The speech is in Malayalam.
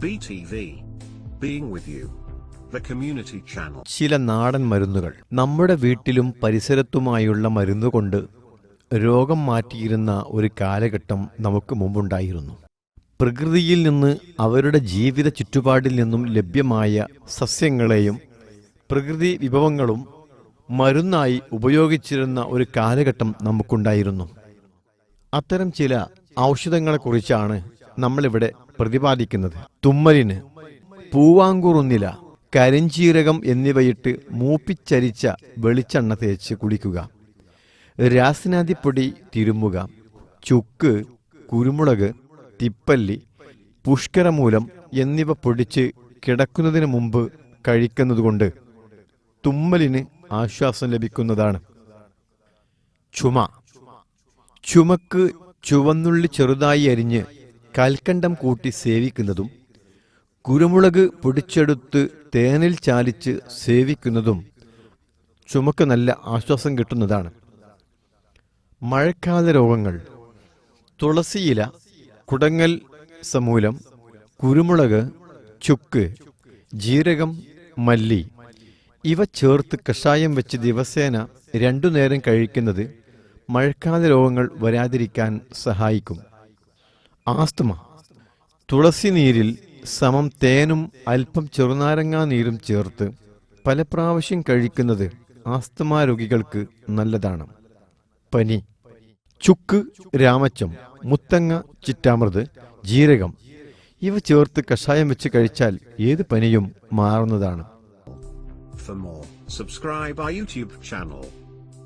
BTV. Being with you. The community channel. ചില നാടൻ മരുന്നുകൾ നമ്മുടെ വീട്ടിലും പരിസരത്തുമായുള്ള മരുന്നുകൊണ്ട് രോഗം മാറ്റിയിരുന്ന ഒരു കാലഘട്ടം നമുക്ക് മുമ്പുണ്ടായിരുന്നു പ്രകൃതിയിൽ നിന്ന് അവരുടെ ജീവിത ചുറ്റുപാടിൽ നിന്നും ലഭ്യമായ സസ്യങ്ങളെയും പ്രകൃതി വിഭവങ്ങളും മരുന്നായി ഉപയോഗിച്ചിരുന്ന ഒരു കാലഘട്ടം നമുക്കുണ്ടായിരുന്നു അത്തരം ചില ഔഷധങ്ങളെക്കുറിച്ചാണ് നമ്മളിവിടെ പ്രതിപാദിക്കുന്നത് തുമ്മലിന് പൂവാങ്കുറുന്നില കരിഞ്ചീരകം എന്നിവയിട്ട് മൂപ്പിച്ചരിച്ച വെളിച്ചെണ്ണ തേച്ച് കുളിക്കുക രാസനാദിപ്പൊടി തിരുമ്മുക ചുക്ക് കുരുമുളക് തിപ്പല്ലി പുഷ്കരമൂലം എന്നിവ പൊടിച്ച് കിടക്കുന്നതിന് മുമ്പ് കഴിക്കുന്നതുകൊണ്ട് തുമ്മലിന് ആശ്വാസം ലഭിക്കുന്നതാണ്. ചുമ. ചുമക്ക് ചുവന്നുള്ളി ചെറുതായി അരിഞ്ഞ് കൽക്കണ്ടം കൂട്ടി സേവിക്കുന്നതും കുരുമുളക് പൊടിച്ചെടുത്ത് തേനിൽ ചാലിച്ച് സേവിക്കുന്നതും ചുമക്ക് നല്ല ആശ്വാസം കിട്ടുന്നതാണ്. മഴക്കാല രോഗങ്ങൾ തുളസിയില കുടങ്ങൽ സമൂലം കുരുമുളക് ചുക്ക് ജീരകം മല്ലി ഇവ ചേർത്ത് കഷായം വെച്ച് ദിവസേന രണ്ടു നേരം കഴിക്കുന്നത് മഴക്കാല രോഗങ്ങൾ വരാതിരിക്കാൻ സഹായിക്കും. ആസ്തമ. തുളസി നീരിൽ സമം തേനും അല്പം ചെറുനാരങ്ങാ നീരും ചേർത്ത് പല പ്രാവശ്യം കഴിക്കുന്നത് ആസ്തമ രോഗികൾക്ക് നല്ലതാണ്. പനി ചുക്ക് രാമച്ചം മുത്തങ്ങ ചിറ്റാമൃത് ജീരകം ഇവ ചേർത്ത് കഷായം വെച്ച് കഴിച്ചാൽ ഏത് പനിയും മാറുന്നതാണ്. For more, subscribe our YouTube channel.